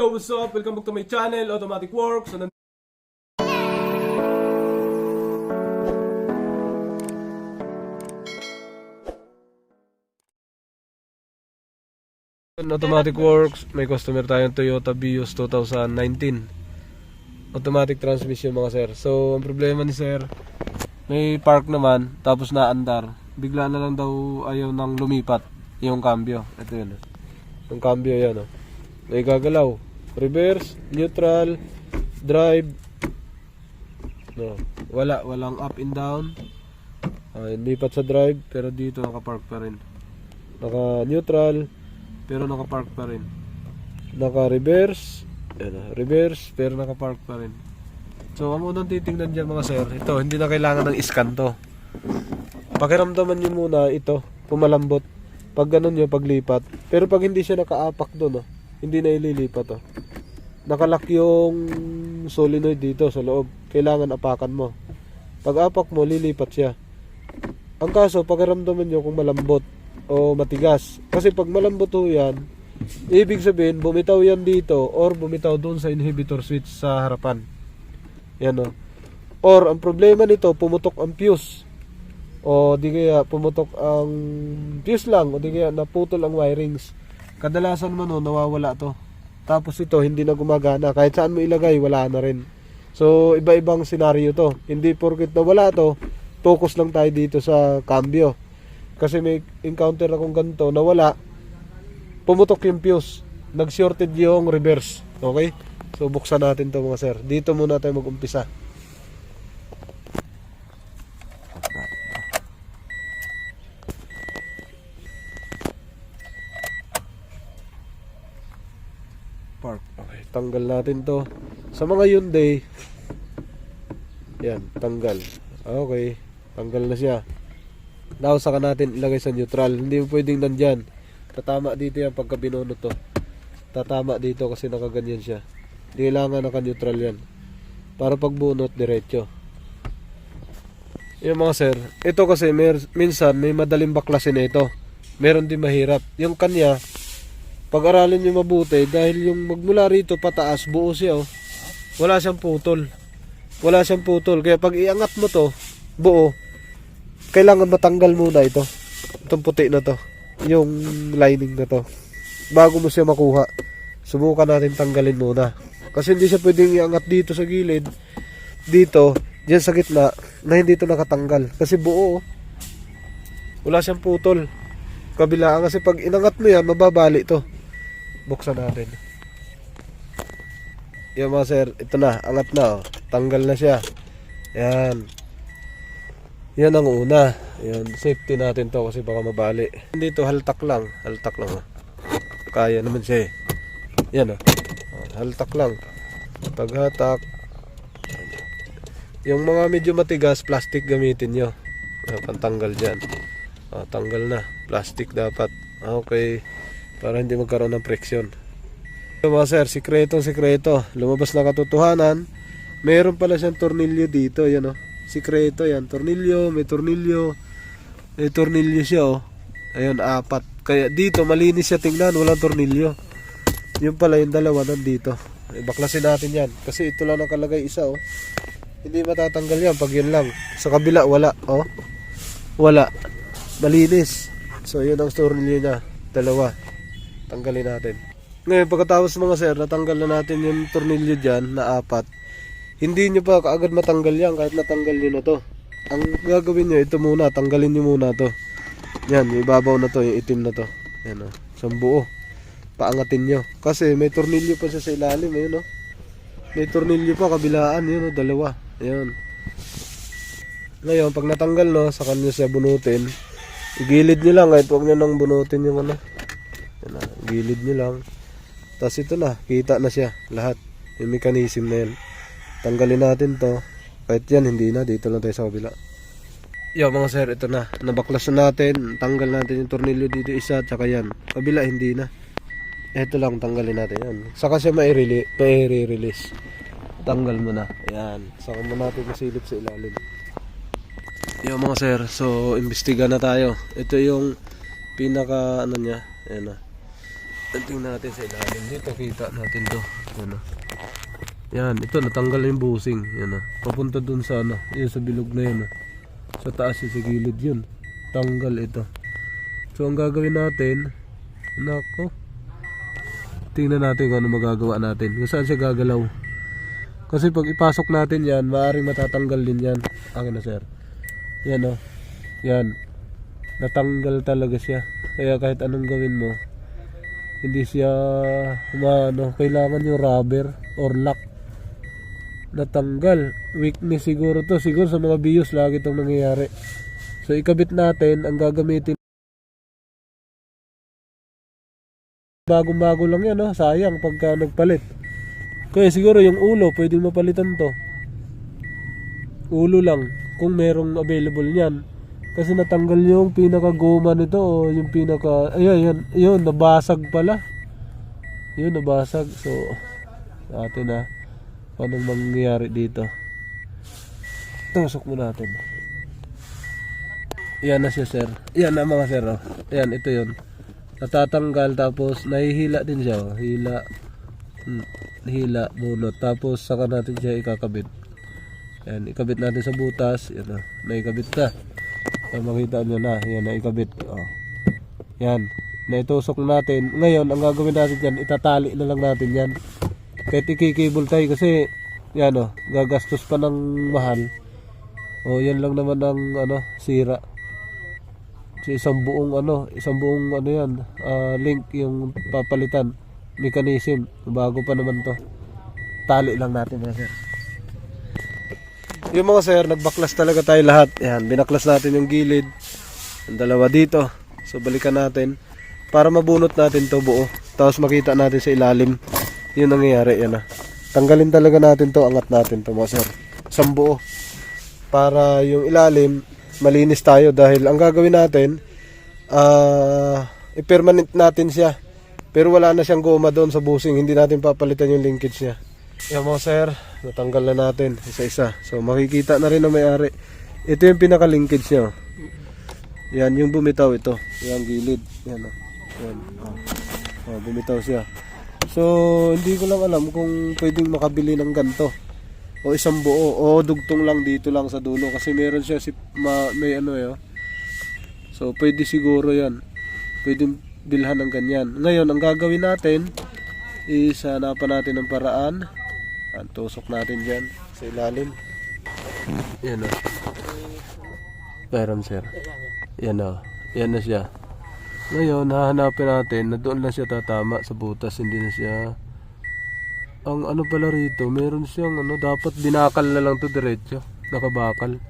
Yo, what's up? Welcome back to my channel, Automatic Works. So, nan- Automatic Works, may customer tayong Toyota Vios 2019. Automatic transmission mga sir. So, ang problema ni sir, may park naman, tapos naandar. Bigla na lang daw ayaw nang lumipat yung cambio. Ito yun. Yung cambio yan. Oh. May gagalaw. Reverse, neutral, drive. No. Wala, walang up and down. Ah, lipat sa drive, pero dito nakapark pa rin. Naka neutral, pero nakapark pa rin. Naka reverse, ah, reverse, pero nakapark pa rin. So, ang unang titingnan dyan mga sir, ito, hindi na kailangan ng iskan to. Pakiramdaman nyo muna ito, pumalambot. Pag ganun nyo, paglipat. Pero pag hindi siya nakaapak doon, oh, hindi na ililipat. Oh. Nakalak yung solenoid dito sa loob. Kailangan apakan mo. Pag apak mo, lilipat siya. Ang kaso, pakiramdaman nyo kung malambot o matigas. Kasi pag malambot ho yan, ibig sabihin, bumitaw yan dito or bumitaw doon sa inhibitor switch sa harapan. Yan o. Or, ang problema nito, pumutok ang fuse. O di kaya pumutok ang fuse lang o di kaya naputol ang wirings. Kadalasan man o, nawawala to. Tapos ito, hindi na gumagana. Kahit saan mo ilagay, wala na rin. So, iba-ibang senaryo to. Hindi porket na wala to, focus lang tayo dito sa cambio. Kasi may encounter akong ganito na wala, pumutok yung fuse. Nag-shorted yung reverse. Okay? So, buksan natin to mga sir. Dito muna tayo mag-umpisa. Tanggal natin to. Sa mga Hyundai, yan, tanggal. Okay, tanggal na siya. Now, saka natin ilagay sa neutral. Hindi mo pwedeng nandyan. Tatama dito yan pagka binono to. Tatama dito kasi nakaganyan siya. Hindi kailangan naka-neutral yan. Para pag bunot, diretso. Yung mga sir, ito kasi mer minsan may madaling baklasin na ito. Meron din mahirap. Yung kanya, pag-aralin nyo mabuti dahil yung magmula rito pataas, buo siya oh. Wala siyang putol. Wala siyang putol. Kaya pag iangat mo to, buo, kailangan matanggal muna ito. Itong puti na to. Yung lining na to. Bago mo siya makuha, subukan natin tanggalin muna. Kasi hindi siya pwedeng iangat dito sa gilid. Dito, diyan sa gitna, na hindi ito nakatanggal. Kasi buo. oh. Wala siyang putol. Kabilaan kasi pag inangat mo yan, mababali to. Buksan natin. Yan mga sir, ito na, angat na oh. Tanggal na siya. Yan. Yan ang una. Yan, safety natin to kasi baka mabali. Dito haltak lang, haltak lang oh. Kaya naman siya eh. Yan oh. Haltak lang. Paghatak. Yung mga medyo matigas, plastic gamitin nyo. Ah, Pantanggal dyan. Oh, tanggal na. Plastic dapat. Okay. Para hindi magkaroon ng friction. So, mga sir, sikretong sikreto. Lumabas na katotohanan. Meron pala siyang tornilyo dito. Yan o. Sikreto yan. Tornilyo, may tornilyo. May tornilyo siya o. Ayun, apat. Kaya dito, malinis siya tingnan. Walang tornilyo. Yung pala yung dalawa nandito. Eh, baklasin natin yan. Kasi ito lang nakalagay isa o. Hindi matatanggal yan pag yun lang. Sa kabila, wala. O. Wala. Malinis. So, yun ang tornilyo niya. Dalawa. Tanggalin natin. Ngayon, pagkatapos mga sir, natanggal na natin yung tornilyo dyan na apat. Hindi nyo pa kaagad matanggal yan kahit natanggal nyo na to. Ang gagawin nyo, ito muna, tanggalin nyo muna to. Yan, yung ibabaw na to, yung itim na to. Yan o, isang buo. Paangatin nyo. Kasi may tornilyo pa siya sa ilalim, ayun o. May tornilyo pa, kabilaan, yun o, dalawa. Ayun. Ngayon, pag natanggal no, sa kanya siya bunutin, igilid nyo lang, kahit huwag nyo nang bunutin yung ano. Gilid nyo lang. Tapos ito na, kita na siya, lahat. Yung mechanism na yan. Tanggalin natin to. Kahit yan, hindi na. Dito lang tayo sa kabila. Yo mga sir, ito na. Nabaklas na natin. Tanggal natin yung tornilyo dito isa, tsaka yan. Kabila, hindi na. Ito lang, tanggalin natin yan. Saka siya maire-release. Tanggal mo na. Yan. Saka mo natin masilip sa ilalim. Yo mga sir, so imbestiga na tayo. Ito yung pinaka ano niya, ayan na. Tingnan natin sa ilalim dito. Kita natin to. Ano. Yan, ito natanggal yung busing. Yan ah. Papunta dun sa ano, yun sa bilog na yun ah. Sa taas yun, sa gilid yun. Tanggal ito. So ang gagawin natin, nako. Tingnan natin kung ano magagawa natin. Kung saan siya gagalaw. Kasi pag ipasok natin yan, maaaring matatanggal din yan. Akin na sir. Yan oh. Yan. Natanggal talaga siya. Kaya kahit anong gawin mo, hindi siya maano, kailangan yung rubber or lock natanggal. Weakness siguro to. Siguro sa mga bios lagi itong nangyayari. So ikabit natin, ang gagamitin bagong-bago lang yan, no? sayang pagka nagpalit. Kaya siguro yung ulo, pwedeng mapalitan to. Ulo lang, kung merong available niyan. Kasi natanggal yung pinaka-goma nito o yung pinaka... Ayun, yun, yun, nabasag pala. Yun, nabasag. So, atin na. Paano mangyayari dito? Tusok mo natin. Yan na siya, sir. Yan na mga sir. Oh. Yan, ito yun. Natatanggal tapos nahihila din siya. Oh. Hila. Hmm, hila, bunot. Tapos saka natin siya ikakabit. Yan, ikabit natin sa butas. Yan na. Naikabit na. So, makita nyo na. Yan, naikabit. Oh. Yan. Naitusok natin. Ngayon, ang gagawin natin dyan, itatali na lang natin yan. Kahit ikikable tayo kasi, yan o, gagastos pa ng mahal. O, yan lang naman ang, ano, sira. So, isang buong, ano, isang buong, ano yan, ah, link yung papalitan. Mechanism. Bago pa naman to. Tali lang natin mga sir. Yung mga sir, nagbaklas talaga tayo lahat. Yan, binaklas natin yung gilid. Yung dalawa dito. So, balikan natin. Para mabunot natin to buo. Tapos makita natin sa ilalim. Yun nangyayari, yan ah. Tanggalin talaga natin to, angat natin to mga sir. Isang buo. Para yung ilalim, malinis tayo dahil ang gagawin natin, ah, i-permanent natin siya. Pero wala na siyang goma doon sa busing, hindi natin papalitan yung linkage niya. Yan mga sir, natanggal na natin isa-isa. So makikita na rin na may-ari. Ito yung pinaka-linkage niya. oh. Yan, yung bumitaw ito. Yan, gilid. Yan, oh. Yan, oh. Oh, bumitaw siya. So, hindi ko lang alam kung pwedeng makabili ng ganto. O isang buo. O dugtong lang dito lang sa dulo. Kasi meron siya si, ma, may ano eh. oh. So, pwede siguro yan. Pwedeng bilhan ng ganyan. Ngayon, ang gagawin natin is hanapan natin ng paraan. Ang tusok natin dyan sa ilalim. Yan o. Meron sir. Yan o. Yan na siya. Ngayon, hahanapin natin na doon lang siya tatama sa butas. Hindi na siya... Ang ano pala rito, meron siyang ano, dapat binakal na lang to diretso. Nakabakal.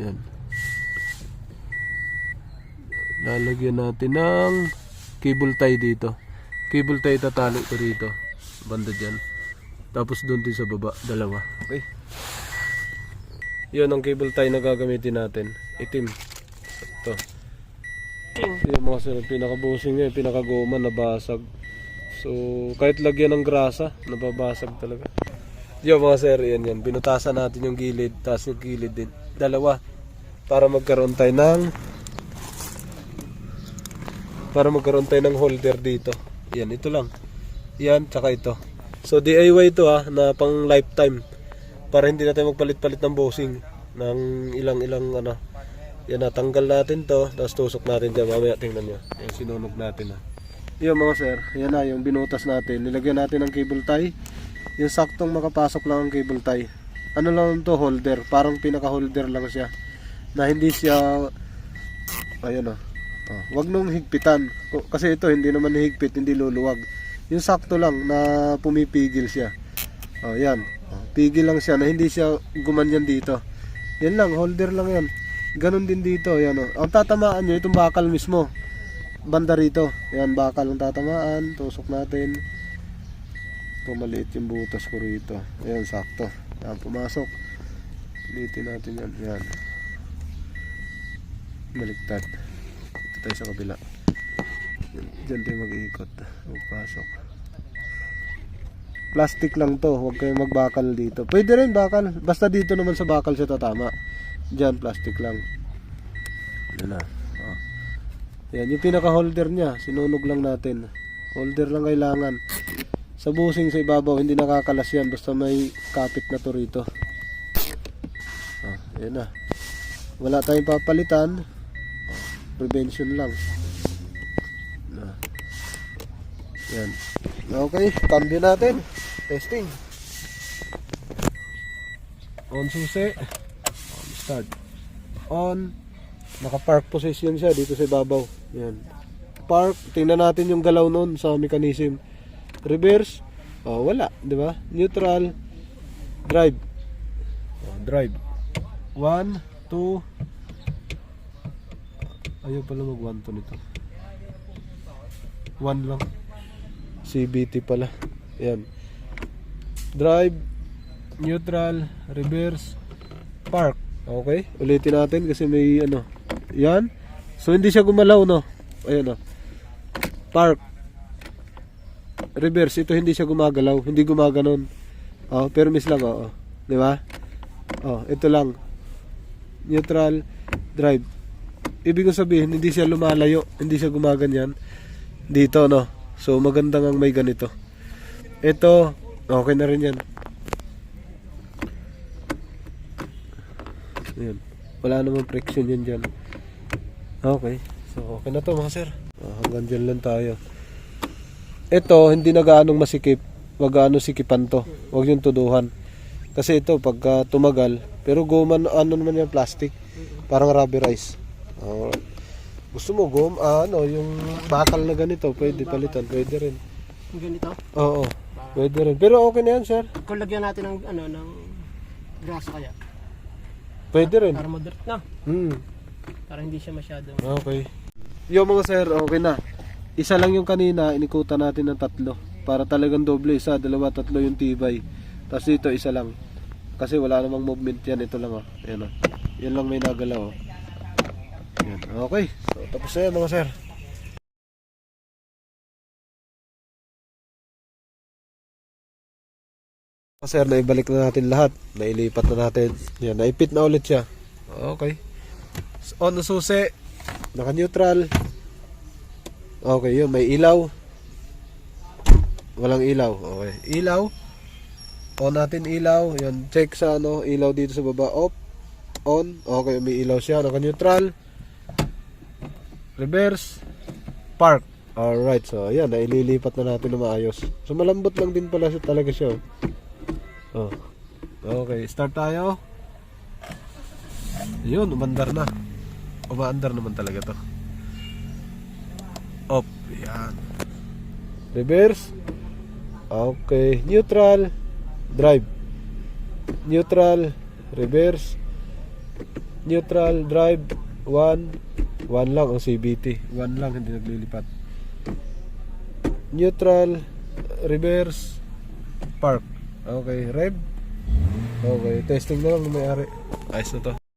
Ayan. Lalagyan natin ng cable tie dito. Cable tie tatali ko rito. Banda dyan. Tapos doon din sa baba, dalawa. Okay. Yun ang cable tie na gagamitin natin. Itim. Ito. Yung mga sir, pinakabusing niya, pinakagoma, nabasag. So, kahit lagyan ng grasa, nababasag talaga. Yo mga sir, yan yan. Binutasan natin yung gilid, tapos yung gilid din. Dalawa. Para magkaroon tayo ng para magkaroon tayo ng holder dito. Yan, ito lang. Yan, tsaka ito. So, DIY ito ha, na pang lifetime. Para hindi natin magpalit-palit ng bossing ng ilang-ilang ano. Yan, natanggal natin to, tapos tusok natin dyan. Mamaya tingnan nyo. Yan, sinunog natin ha. Yan mga sir, yan na yung binutas natin. Nilagyan natin ng cable tie. Yung saktong makapasok lang ang cable tie. Ano lang to holder, parang pinaka-holder lang siya. Na hindi siya ayun oh. oh wag nung higpitan. Kasi ito hindi naman higpit, hindi luluwag. Yung sakto lang na pumipigil siya. Oh, yan. Oh, pigil lang siya na hindi siya gumanyan dito. Yan lang, holder lang yan. Ganon din dito, yan oh. Ang tatamaan nyo, itong bakal mismo banda rito. Yan, bakal ang tatamaan. Tusok natin. Ito, maliit yung butas ko rito. Ayan, sakto. Yan, pumasok. Pilitin natin yan. Yan. Baliktad. Ito tayo sa kabila. Yan, Diyan tayo mag-iikot. Magpasok. Plastic lang to. Huwag kayong magbakal dito. Pwede rin bakal. Basta dito naman sa bakal siya tatama. Diyan, plastic lang. Yan na. Oh. Yan, yung pinaka-holder niya, sinunog lang natin. Holder lang kailangan. Sa busing sa ibabaw, hindi nakakalas yan. Basta may kapit na to rito. Ah, yan na. Wala tayong papalitan. Ah, Prevention lang. Ah. Yan. Okay, cambio natin. Testing. On susi. On start. On. Naka-park position siya dito sa ibabaw. Yan. Park. Tingnan natin yung galaw nun sa mechanism. Reverse. Oh, wala. Di ba? Neutral. Drive. Oh, drive. 1, 2. Ayaw pala mag 1 to nito. 1 lang. CBT pala. Yan. Drive, neutral, reverse, park. Okay? Ulitin natin kasi may ano. Yan. So hindi siya gumalaw no. Ayan oh. Park. Reverse, ito hindi siya gumagalaw, hindi gumaganon. Oh, pero miss lang oh. oh. 'Di ba? Oh, ito lang. Neutral, drive. Ibig ko sabihin, hindi siya lumalayo, hindi siya gumaganyan. Dito no. So maganda ang may ganito. Ito, okay na rin yan. Ayan. Wala namang friction yan dyan. Okay. So, okay na to mga sir. Ah, hanggang dyan lang tayo. Ito, hindi na gaanong masikip. Wag gaano sikipan to. Huwag yung tuduhan. Kasi ito, pagka tumagal, pero goma, ano naman yan, plastic. Parang rubberized. Ah, gusto mo gom, ah, ano, yung bakal na ganito, pwede palitan, pwede rin. Yung ganito. Oo, pwede rin. Pero okay na yan, sir. Kung lagyan natin ng ano ng grasa kaya Pwede rin. para moderate na. Hmm. Para hindi siya masyado. Okay. Yo mga sir, okay na. Isa lang yung kanina, inikutan natin ng tatlo. Para talagang doble, isa, dalawa, tatlo yung tibay. Tapos dito, isa lang. Kasi wala namang movement yan, ito lang oh. Ayan oh. Yan lang may nagalaw oh. Okay. So, tapos na yan mga sir. Sir, naibalik na natin lahat. Nailipat na natin. Yan, naipit na ulit siya. Okay. On na susi. Naka-neutral. Okay, yun. May ilaw. Walang ilaw. Okay. Ilaw. On natin ilaw. Yan. Check sa ano. Ilaw dito sa baba. Off. On. Okay, may ilaw siya. Naka-neutral. Reverse. Park. Alright. So, ayan. Naililipat na natin na maayos. So, malambot lang din pala siya talaga siya. Oh. Oh. Okay. Start tayo. Yun. Umandar na. Umaandar naman talaga to. Up. Yan. Reverse. Okay. Neutral. Drive. Neutral. Reverse. Neutral. Drive. One. One lang ang CBT. One lang. Hindi naglilipat. Neutral. Reverse. Park. Okay. Rev. Okay. Testing na lang ng may-ari. Ayos na to.